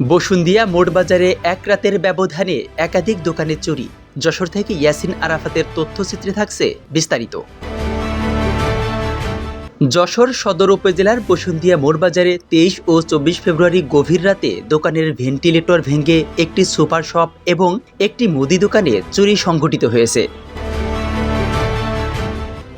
বসুন্দিয়া মোড় বাজারে এক রাতের ব্যবধানে একাধিক দোকানে চুরি। যশোর থেকে ইয়াসিন আরাফাতের তথ্যচিত্রে থাকছে বিস্তারিত। যশোর সদর উপজেলার বসুন্দিয়া মোড় বাজারে তেইশ ও চব্বিশ ফেব্রুয়ারি গভীর রাতে দোকানের ভেন্টিলেটর ভেঙে একটি সুপার শপ এবং একটি মুদি দোকানে চুরি সংঘটিত হয়েছে।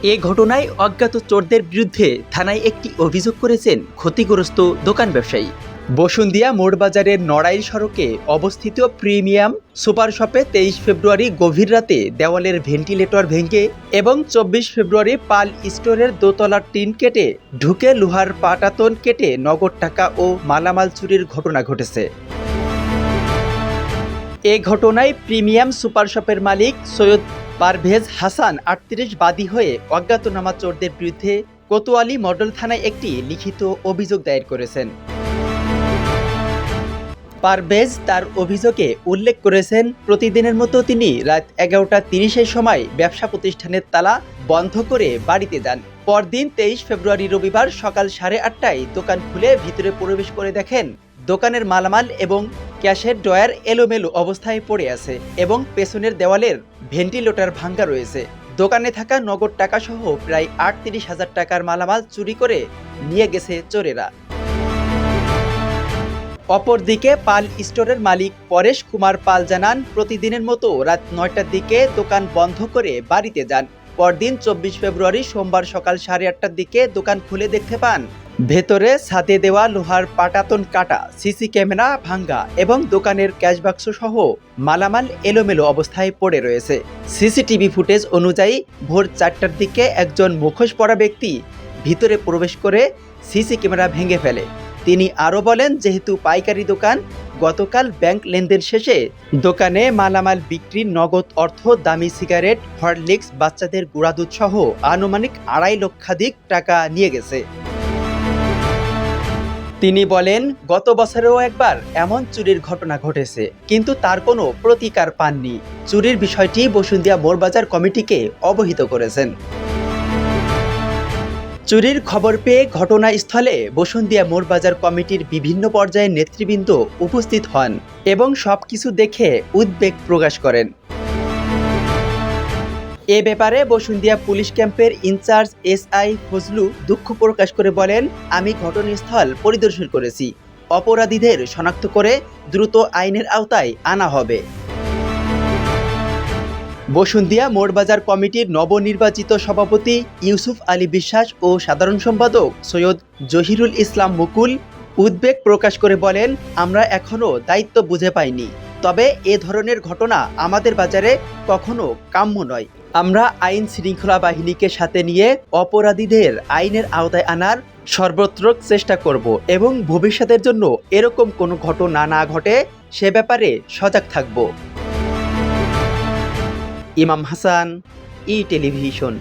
এ ঘটনায় অজ্ঞাত চোরদের বিরুদ্ধে থানায় একটি অভিযোগ করেছেন ক্ষতিগ্রস্ত দোকান ব্যবসায়ী। বসুন্দিয়া মোড় বাজারের নড়াইল সড়কে অবস্থিত প্রিমিয়াম সুপার শপে তেইশ ফেব্রুয়ারি গভীর রাতে দেওয়ালের ভেন্টিলেটর ভেঙে এবং চব্বিশ ফেব্রুয়ারি পাল স্টোরের দোতলার টিন কেটে ঢুকে লোহার পাটাতন কেটে নগদ টাকা ও মালামাল চুরির ঘটনা ঘটেছে। এ ঘটনায় প্রিমিয়াম সুপার শপের মালিক সৈয়দ পারভেজ হাসান আটত্রিশ বাদী হয়ে অজ্ঞাতনামা চোরদের বিরুদ্ধে কোতোয়ালি মডেল থানায় একটি লিখিত অভিযোগ দায়ের করেছেন। পারভেজ তার অভিযোগে উল্লেখ করেছেন, প্রতিদিনের মতো তিনি রাত এগারোটা তিরিশের সময় ব্যবসা প্রতিষ্ঠানের তালা বন্ধ করে বাড়িতে যান। পরদিন তেইশ ফেব্রুয়ারি রবিবার সকাল সাড়ে আটটায় দোকান খুলে ভিতরে প্রবেশ করে দেখেন, দোকানের মালামাল এবং ক্যাশের ড্রয়ার এলোমেলো অবস্থায় পড়ে আছে এবং পেছনের দেওয়ালের ভেন্টিলেটর ভাঙ্গা রয়েছে। দোকানে থাকা নগদ টাকা সহ প্রায় আটত্রিশ হাজার টাকার মালামাল চুরি করে নিয়ে গেছে চোরেরা। অপরদিকে পাল স্টোরের মালিক পরেশ কুমার পাল জানান, প্রতিদিনের মতো রাত নয়টার দিকে দোকান বন্ধ করে বাড়িতে যান। পরদিন চব্বিশ ফেব্রুয়ারি সোমবার সকাল সাড়ে আটটার দিকে দোকান খুলে দেখতে পান। ভেতরে ছাদে দেওয়া লোহার পাটাতন কাটা, সিসি ক্যামেরা ভাঙ্গা এবং দোকানের ক্যাশ বাক্স সহ মালামাল এলোমেলো অবস্থায় পড়ে রয়েছে। সিসিটিভি ফুটেজ অনুযায়ী ভোর চারটার দিকে একজন মুখোশ পরা ব্যক্তি ভিতরে প্রবেশ করে সিসি ক্যামেরা ভেঙে ফেলে। তিনি আরও বলেন, যেহেতু পাইকারি দোকান, গতকাল ব্যাংক লেনদেন শেষে দোকানে মালামাল বিক্রির নগদ অর্থ, দামি সিগারেট, হরলিক্স, বাচ্চাদের গুঁড়া দুধ সহ আনুমানিক আড়াই লক্ষাধিক টাকা নিয়ে গেছে। তিনি বলেন, গত বছরেও একবার এমন চুরির ঘটনা ঘটেছে, কিন্তু তার কোনো প্রতিকার পাননি। চুরির বিষয়টি বসুন্দিয়া মোড়বাজার কমিটিকে অবহিত করেছেন। চুরির খবর পেয়ে ঘটনাস্থলে বসুন্দিয়া মোড়বাজার কমিটির বিভিন্ন পর্যায়ের নেতৃবৃন্দ উপস্থিত হন এবং সব কিছু দেখে উদ্বেগ প্রকাশ করেন। এ ব্যাপারে বসুন্দিয়া পুলিশ ক্যাম্পের in charge S I Fazlu দুঃখ প্রকাশ করে বলেন, আমি ঘটনাস্থল পরিদর্শন করেছি। অপরাধীদের শনাক্ত করে দ্রুত আইনের আওতায় আনা হবে। বসুন্দিয়া মোড়বাজার কমিটির নবনির্বাচিত সভাপতি ইউসুফ আলী বিশ্বাস ও সাধারণ সম্পাদক সৈয়দ জহিরুল ইসলাম মুকুল উদ্বেগ প্রকাশ করে বলেন, আমরা এখনও দায়িত্ব বুঝে পাইনি। তবে এ ধরনের ঘটনা আমাদের বাজারে কখনো কাম্য নয়। আমরা আইন শৃঙ্খলা বাহিনীকে সাথে নিয়ে অপরাধীদের আইনের আওতায় আনার সর্বত্র চেষ্টা করব এবং ভবিষ্যতের জন্য এরকম কোনো ঘটনা না ঘটে, সে ব্যাপারে সজাগ থাকব। ইমাম হাসান ই টেলিভিশন।